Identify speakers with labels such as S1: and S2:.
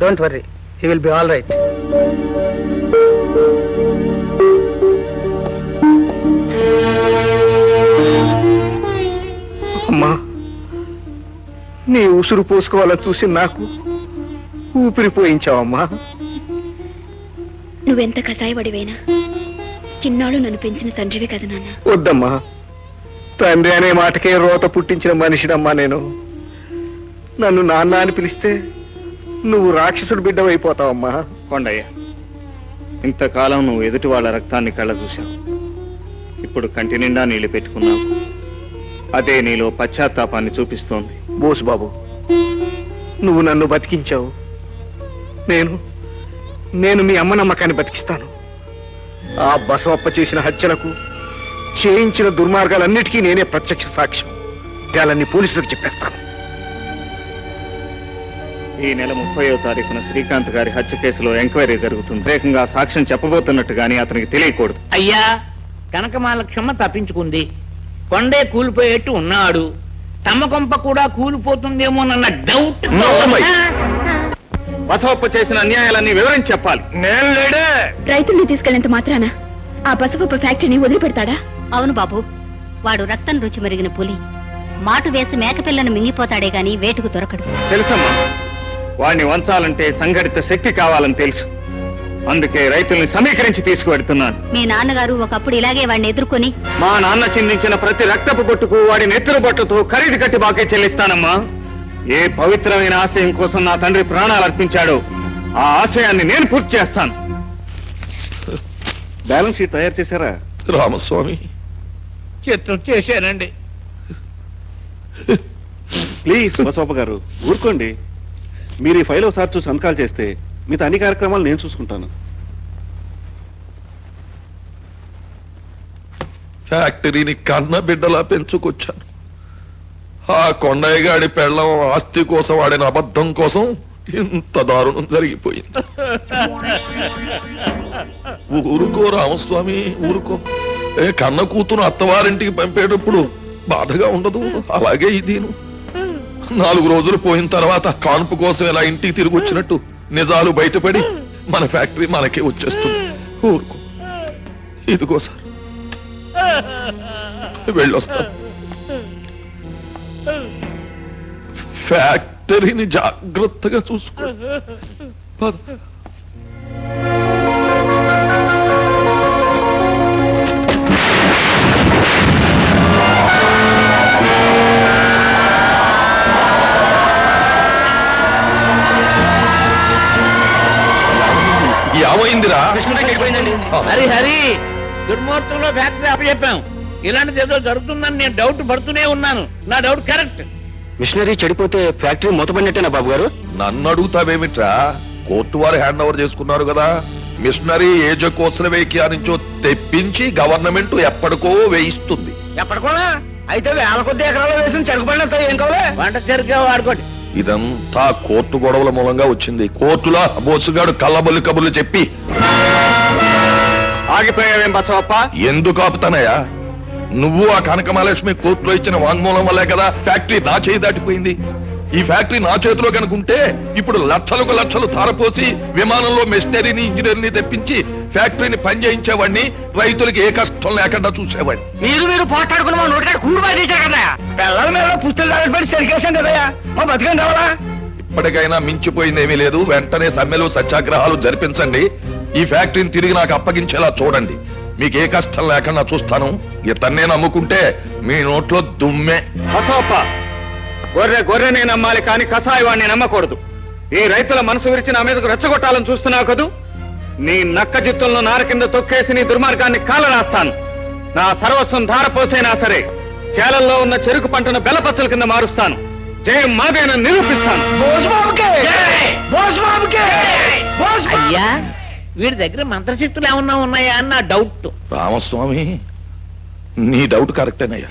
S1: Don't worry he will be all right అమ్మా నీ ఉసురు పోసుకోవాలని చూసి నాకు ఊపిరి పోయించావమ్మా
S2: నువ్వెంత కసాయపడివైనా చిన్నాళ్ళు నన్ను పెంచిన తండ్రివి కదా నాన్న.
S1: వద్దమ్మా. తండ్రి అనే మాటకే రోత పుట్టించిన మనిషినమ్మా నేను. నన్ను నాన్న అని పిలిస్తే నువ్వు రాక్షసుడు బిడ్డవైపోతావమ్మా.
S3: కొండయ్య ఇంతకాలం నువ్వు ఎదుటి వాళ్ళ రక్తాన్ని కళ్ళ చూశావు. ఇప్పుడు కంటి నిండా నీళ్ళు పెట్టుకున్నావు. అదే నీలో పశ్చాత్తాపాన్ని చూపిస్తోంది.
S1: బోసు బాబు నువ్వు నన్ను బతికించావు. నేను నేను మీ అమ్మ నమ్మకాన్ని బతికిస్తాను. ఆ బసవప్ప చేసిన హత్యలకు చేయించిన దుర్మార్గాలన్నిటికీ నేనే ప్రత్యక్ష సాక్ష్యం. వాళ్ళని పోలీసులకు చెప్పేస్తాను.
S3: ఈ నెల ముప్పయో తారీఖున శ్రీకాంత్ గారి హత్య కేసులో ఎంక్వైరీ జరుగుతుంది. వేగంగా సాక్ష్యం చెప్పబోతున్నట్టు గానీ అతనికి తెలియకూడదు.
S4: అయ్యా కనకమాలక్షమ్మ తప్పించుకుంది. కొండే కూలిపోయేట్టు ఉన్నాడు. తమ కొంప కూడా కూలిపోతుందేమోనన్న డౌట్.
S3: బసవప్ప చేసిన అన్యాయాలన్నీ వివరించి చెప్పాలి.
S1: నేను లేడే.
S2: రైతుల్ని తీసుకెళ్ళినంత మాత్రాన? ఆ బసవప్ప ఫ్యాక్టరీని వదిలిపెడతాడా?
S5: అవును బాబు. వాడు రక్తం రుచి మరిగిన పులి. మాటు వేసి మేకపిల్లను మింగిపోతాడే గాని వేటుకు దొరకడు.
S3: తెలుసమ్మా వాడిని వంచాలంటే సంఘటిత శక్తి కావాలని తెలుసు. అందుకే రైతుల్ని సమీకరించి తీసుకువెడుతున్నాను.
S5: మీ నాన్నగారు ఒకప్పుడు ఇలాగే వాడిని ఎదుర్కొని
S3: మా నాన్న చిందించిన ప్రతి రక్తపు బొట్టుకు వాడి నెత్తురు బొట్టుతో ఖరీదు కట్టి బాకే చెల్లిస్తానమ్మా. ఏ పవిత్రమైన ఆశయం కోసం నా తండ్రి ప్రాణాలు అర్పించాడో ఆ ఆశయాన్ని నేను పూర్తి చేస్తాను. బ్యాలెన్స్ షీట్ తయారు చేశారా?
S6: రామస్వామి
S4: చిత్రం చేశానండి.
S7: ప్లీజ్ బసవప్ప గారు ఊరుకోండి. మీరు ఈ ఫైల్ ఒకసారి చూసి సంతకాలు చేస్తే మిగతా అన్ని కార్యక్రమాలు నేను చూసుకుంటాను.
S6: ఫ్యాక్టరీని కన్న బిడ్డలా పెంచుకొచ్చాను. ఆ కొండయ్య గాడి పెళ్ళం ఆస్తి కోసం ఆడిన అబద్ధం కోసం ఇంత దారుణం జరిగిపోయింది. ఊరుకో రామస్వామి ఊరుకో. కన్న కూతురు అత్తవారింటికి పంపేటప్పుడు బాధగా ఉండదు. అలాగే ఇదిను నాలుగు రోజులు పోయిన తర్వాత కాన్పు కోసం ఇలా ఇంటికి తిరిగి వచ్చినట్టు నిజాలు బయటపడి మన ఫ్యాక్టరీ మనకే వచ్చేస్తుంది. ఊరుకో. ఇదిగో సార్. వెళ్ళొస్తా ఫ్యాక్టరీని జాగ్రత్తగా చూసుకో ఏమైందిరా
S4: హరి హరి దుర్ముహూర్తంలో ఫ్యాక్టరీ అప్పచెప్పాం. ఇలాంటిది ఏదో జరుగుతుందని నేను డౌట్ పడుతూనే ఉన్నాను. నా డౌట్ కరెక్ట్.
S1: మిషనరీ చెడిపోతే ఫ్యాక్టరీ మూతపడినట్టేనా బాబు గారు
S6: నన్ను అడుగుతావేమిట్రా? కోర్టు వారు హ్యాండ్ ఓవర్ చేసుకున్నారు కదా. మిషనరీ ఏజ కోసలవేకి నుంచో తెప్పించి గవర్నమెంట్ ఎప్పటికో వేయిస్తుంది.
S1: ఎప్పటికోనా అయితే వేల కొద్ది ఎకరాలు వేసిన చెరుకుపడినంత ఏం కావాలి?
S4: వంట చెరుకే వాడుకోండి.
S6: ఇదంతా కోర్టు గొడవల మూలంగా వచ్చింది. కోర్టులో బోసుగాడు కళ్ళబొల్లి కబుర్లు చెప్పి.
S3: ఆగిపోయావేం బసవప్ప?
S6: ఎందుకు ఆపుతానయ్యా? నువ్వు ఆ కనకమహాలక్ష్మి కోర్టులో ఇచ్చిన వాంగ్మూలం వల్లే కదా ఫ్యాక్టరీ నా చేయి దాటిపోయింది. ఈ ఫ్యాక్టరీ నా చేతిలో కనుకుంటే ఇప్పుడు లక్షలకు లక్షలు ధారపోసి విమానంలో మెషినరీని ఇంజనీర్ని తెప్పించి ఫ్యాక్టరీని పనిచేయించేవాడిని రైతులకి ఏ కష్టం లేకుండా చూసేవాడిని.
S1: మీరు మీరు పోట్లాడుకున్న మా నోటికాడ కూడు బాగా తీశారు కదా పిల్లల మీద పుస్తలు దాడి సరికేసాం కదయ్యా. మా బతికం రావాలా
S6: ఇప్పటికైనా మించిపోయిందేమీ లేదు. వెంటనే సమ్మెలు సత్యాగ్రహాలు జరిపించండి. ఈ ఫ్యాక్టరీని తిరిగి నాకు అప్పగించేలా చూడండి. మీకు ఏ కష్టం లేకుండా చూస్తాను. ఇతన్నే నమ్ముకుంటే మీ నోట్లో దుమ్మే.
S3: గొర్రె గొర్రెనే నమ్మాలి కానీ కసాయి వాడిని నమ్మకూడదు. ఈ రైతుల మనసు విరిచి నా మీదకు రెచ్చగొట్టాలని చూస్తున్నావు కదూ? నీ నక్క జిత్తులను నార కింద తొక్కేసి నీ దుర్మార్గాన్ని కాల రాస్తాను నా సర్వస్వం ధారపోసైనా సరే చేలల్లో ఉన్న చెరుకు పంటను బెల్లపచ్చల కింద మారుస్తాను. జయం మాదేనని నిరూపిస్తాను.
S4: అయ్యా వీడి దగ్గర మంత్రశక్తులు ఏమన్నా ఉన్నాయా? అని నా డౌట్
S6: రామస్వామి నీ డౌట్ కరెక్టేనయ్యా